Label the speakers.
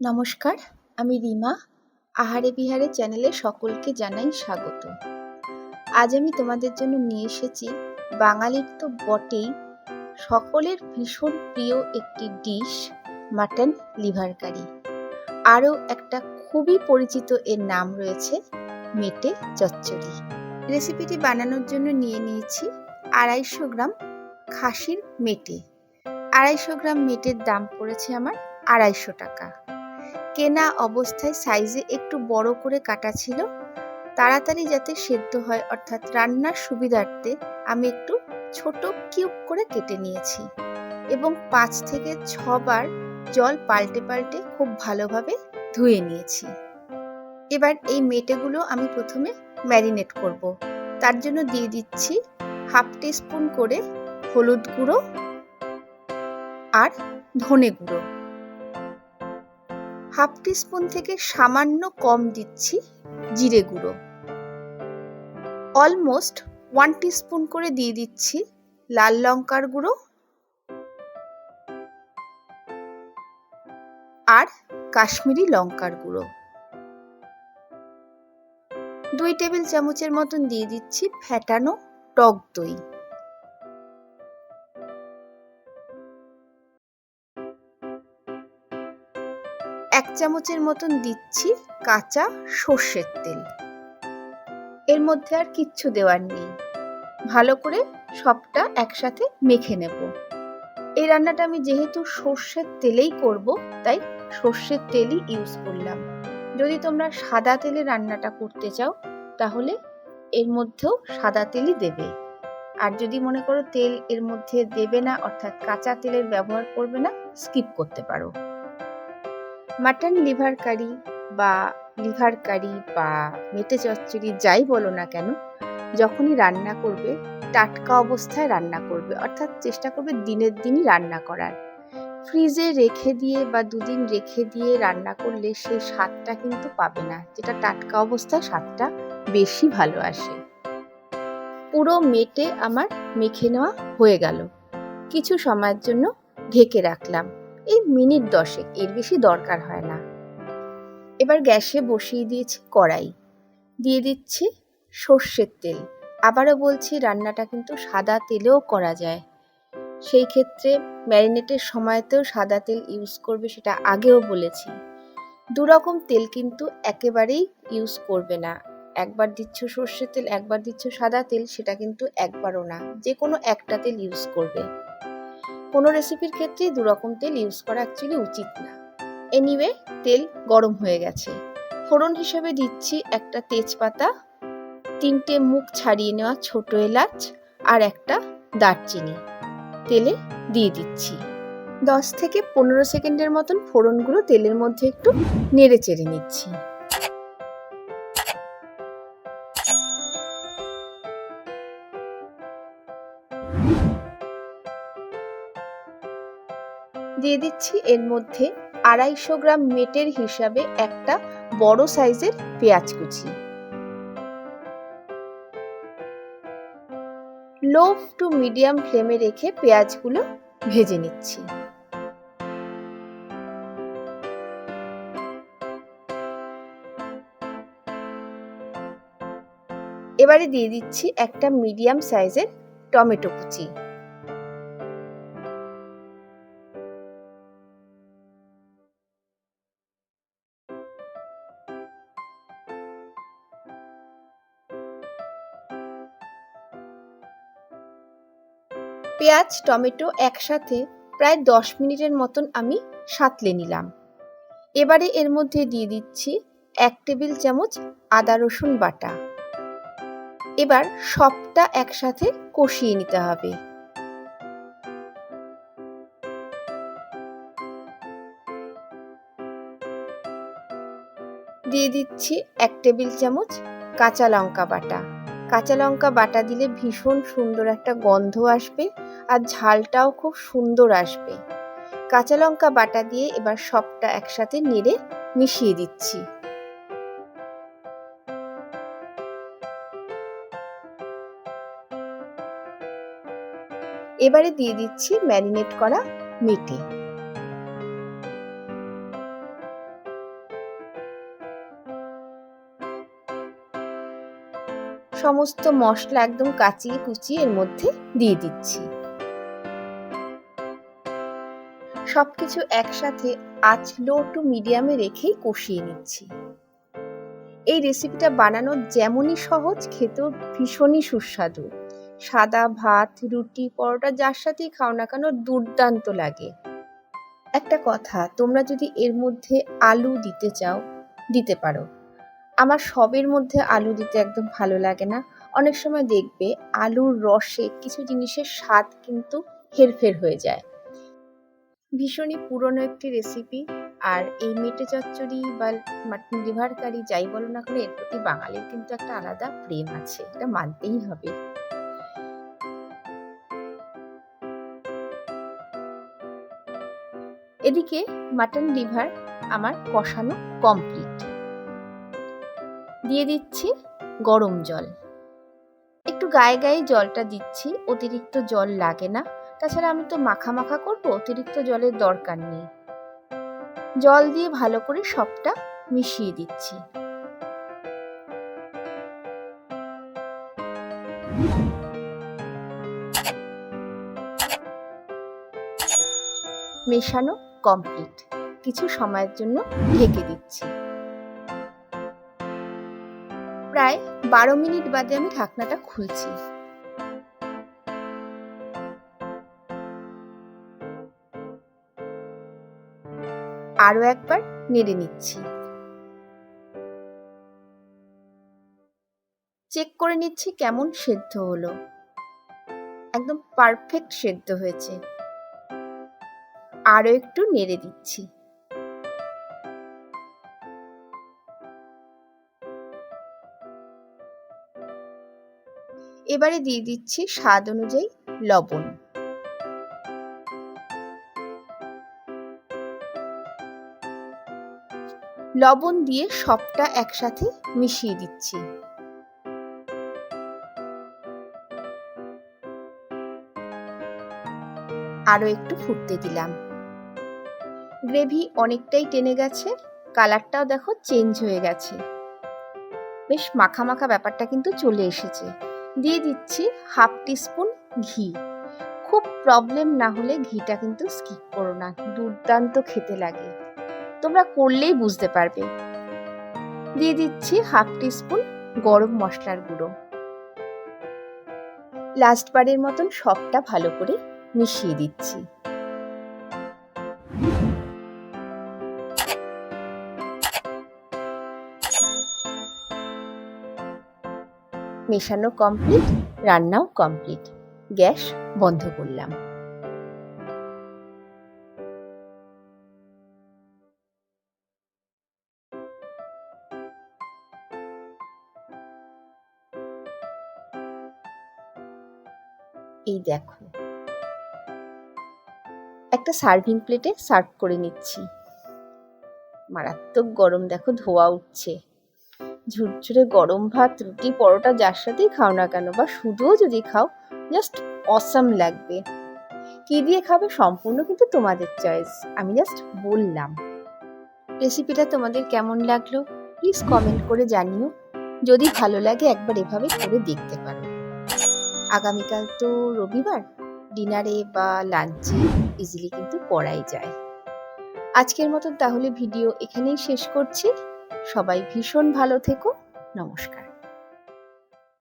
Speaker 1: নমস্কার, আমি রিমা। আহারে বিহারে চ্যানেলে সকলকে জানাই স্বাগত। আজ আমি তোমাদের জন্য নিয়ে এসেছি বাঙালির তো বটেই সকলের ভীষণ প্রিয় একটি ডিশ, মাটন লিভার কারি। আরও একটা খুবই পরিচিত এর নাম রয়েছে মেটে চচ্চড়ি। রেসিপিটি বানানোর জন্য নিয়ে নিয়েছি আড়াইশো গ্রাম খাসির মেটে। আড়াইশো গ্রাম মেটের দাম পড়েছে আমার আড়াইশো টাকা। কেনা অবস্থায় সাইজে একটু বড় করে কাটা ছিল। তাড়াতাড়ি যাতে সেদ্ধ হয়, অর্থাৎ রান্নার সুবিধার্থে আমি একটু ছোট কিউব করে কেটে নিয়েছি এবং পাঁচ থেকে ছবার জল পাল্টে পাল্টে খুব ভালোভাবে ধুয়ে নিয়েছি। এবার এই মেটেগুলো আমি প্রথমে ম্যারিনেট করব। তার জন্য দিয়ে দিচ্ছি হাফ টিস্পুন করে হলুদ গুঁড়ো আর ধনে গুঁড়ো। হাফ টিস্পুন থেকে সামান্য কম দিচ্ছি জিরে গুঁড়ো। অলমোস্ট ওয়ান টিস্পুন করে দিয়ে দিচ্ছি লাল লঙ্কার গুঁড়ো। আর কাশ্মীরি লঙ্কার গুঁড়ো। দুই টেবিল চামচের মতন দিয়ে দিচ্ছি ফ্যাটানো টক দই। এক চামচের মতন দিচ্ছি কাঁচা সর্ষের তেল। এর মধ্যে আর কিচ্ছু দেওয়ার নেই। ভালো করে সবটা একসাথে মেখে নেব। এই রান্নাটা আমি যেহেতু সর্ষের তেলেই করব, তাই সর্ষের তেলই ইউজ করলাম। যদি তোমরা সাদা তেলে রান্নাটা করতে চাও, তাহলে এর মধ্যেও সাদা তেলই দেবে। আর যদি মনে করো তেল এর মধ্যে দেবে না, অর্থাৎ কাঁচা তেলের ব্যবহার করবে না স্কিপ করতে পারো। মাটন লিভার কারি বা লিভার কারি বা মেটে চচ্চড়ি যাই বলো না কেন, যখনই রান্না করবে, টাটকা অবস্থায় রান্না করবে, অর্থাৎ চেষ্টা করবে দিনের দিনই রান্না করার। ফ্রিজে রেখে দিয়ে বা দুদিন রেখে দিয়ে রান্না করলে সেই স্বাদটা কিন্তু পাবে না, যেটা টাটকা অবস্থায় স্বাদটা বেশি ভালো আসে। পুরো মেটে আমার মেখে নেওয়া হয়ে গেল। কিছু সময়ের জন্য ঢেকে রাখলাম। এই মিনিট দশেক এর বেশি দরকার হয় না। এবার গ্যাসে বসিয়ে দিয়েছি কড়াই। দিয়ে দিচ্ছি সর্ষের তেল। আবারও বলছি, রান্নাটা কিন্তু সাদা তেলেও করা যায়। সেই ক্ষেত্রে ম্যারিনেটের সময়তেও সাদা তেল ইউজ করবে সেটা আগেও বলেছি। দু রকম তেল কিন্তু একেবারেই ইউজ করবে না। একবার দিচ্ছ সর্ষের তেল, একবার দিচ্ছ সাদা তেল, সেটা কিন্তু একবারও না। যে কোনো একটা তেল ইউজ করবে। কোনো রেসিপির ক্ষেত্রে দু রকম তেল ইউজ করা অ্যাকচুয়ালি উচিত না। এনিওয়ে তেল গরম হয়ে গেছে। ফোড়ন হিসেবে দিচ্ছি একটা তেজপাতা, তিনটে মুখ ছাড়িয়ে নেওয়া ছোট এলাচ আর একটা দারচিনি। তেলে দিয়ে দিচ্ছি। দশ থেকে পনেরো সেকেন্ডের মতন ফোড়নগুলো তেলের মধ্যে একটু নেড়ে চেড়ে নিচ্ছি। দিয়ে দিচ্ছি এর মধ্যে আড়াইশো গ্রাম মেটের হিসাবে একটা বড় সাইজের পেঁয়াজ কুচি। লো টু মিডিয়াম ফ্লেমে রেখে পেঁয়াজগুলো ভেজে নিচ্ছি। এবারে দিয়ে দিচ্ছি একটা মিডিয়াম সাইজের টমেটো কুচি। পেঁয়াজ, টমেটো একসাথে প্রায় দশ মিনিটের মতন আমি সাঁতলে নিলাম। এবারে এর মধ্যে দিয়ে দিচ্ছি এক টেবিল চামচ আদা রসুন বাটা। এবার সবটা একসাথে কষিয়ে নিতে হবে। দিয়ে দিচ্ছি এক টেবিল চামচ কাঁচা লঙ্কা বাটা। কাঁচা লঙ্কা বাটা দিলে ভীষণ সুন্দর একটা গন্ধ আসবে আর ঝালটাও খুব সুন্দর আসবে। কাঁচা লঙ্কা বাটা দিয়ে এবার সবটা একসাথে নেড়ে মিশিয়ে দিচ্ছি। এবারে দিয়ে দিচ্ছি ম্যারিনেট করা মেটে। সমস্ত মশলা একদম কাচিয়ে কুচিয়ে এর মধ্যে দিয়ে দিচ্ছি। সবকিছু একসাথে আঁচ লো টু মিডিয়ামে রেখেই কষিয়ে নিচ্ছি। এই রেসিপিটা বানানো যেমনই সহজ, খেতেও ভীষণই সুস্বাদু। সাদা ভাত, রুটি, পরোটা যার সাথেই খাও না কেন দুর্দান্ত লাগে। একটা কথা, তোমরা যদি এর মধ্যে আলু দিতে চাও, দিতে পারো। আমার সবের মধ্যে আলু দিতে একদম ভালো লাগে না। অনেক সময় দেখবে আলুর রসে কিছু জিনিসের স্বাদ কিন্তু হেরফের হয়ে যায়। ভীষণই পুরনো একটি রেসিপি আর এই মেটে চচ্চড়ি বা মাটন লিভার কারি যাই বলো না কেন, এর প্রতি বাঙালির কিন্তু একটা আলাদা প্রেম আছে, এটা মানতেই হবে। এদিকে মাটন লিভার আমার কষানো কমপ্লিট দিয়ে দিচ্ছি গরম জল। একটু গায়ে গায়ে জলটা দিচ্ছি, অতিরিক্ত জল লাগে না। তাছাড়া আমি তো মাখা মাখা করব, অতিরিক্ত জলের দরকার নেই। জল দিয়ে ভালো করে সবটা মিশিয়ে দিচ্ছি। মেশানো কমপ্লিট। কিছু সময়ের জন্য ঢেকে দিচ্ছি। প্রায় বারো মিনিট বাদে আমি ঢাকনাটা খুলছি। আরও একবার নেড়ে নিচ্ছি। চেক করে নিচ্ছি কেমন সেদ্ধ হলো। একদম পারফেক্ট সেদ্ধ হয়েছে। আরও একটু নেড়ে দিচ্ছি। এবারে দিয়ে দিচ্ছি স্বাদ অনুযায়ী লবণ। লবণ দিয়ে সবটা একসাথে মিশিয়ে দিচ্ছি। আরও একটু ফুটতে দিলাম। গ্রেভি অনেকটাই টেনে গেছে, কালারটাও দেখো চেঞ্জ হয়ে গেছে। বেশ মাখা মাখা ব্যাপারটা কিন্তু চলে এসেছে। দিয়ে দিচ্ছি হাফ টিস্পুন ঘি। খুব প্রবলেম না হলে ঘিটা কিন্তু স্কিপ করো না, দুর্দান্ত খেতে লাগে। তোমরা করলেই বুঝতে পারবে। দিয়ে দিচ্ছি হাফ টিস্পুন গরম মশলার গুঁড়ো। লাস্ট বারের মতন সবটা ভালো করে মিশিয়ে দিচ্ছি। মেশানো কমপ্লিট রান্নাও কমপ্লিট গ্যাস বন্ধ করলাম। এই দেখো। একটা সার্ভিং প্লেটে সার্ভ করে নিচ্ছি। মারাত্মক গরম দেখো, ধোয়া উঠছে। ঝুরঝুরে গরম ভাত, রুটি, পরোটা যার সাথেই খাও না কেন বা শুধুও যদি খাও জাস্ট অসাম লাগবে। কি দিয়ে খাবে সম্পূর্ণ কিন্তু তোমাদের চয়েস আমি জাস্ট বললাম। রেসিপিটা তোমাদের কেমন লাগল? প্লিজ কমেন্ট করে জানিও। যদি ভালো লাগে একবার এভাবে করে দেখতে পারো। আগামীকাল তো রবিবার। ডিনারে বা লাঞ্চে ইজিলি কিন্তু করাই যায়। আজকের মতো তাহলে ভিডিও এখানেই শেষ করছি। সবাই ভীষণ ভালো থেকো নমস্কার।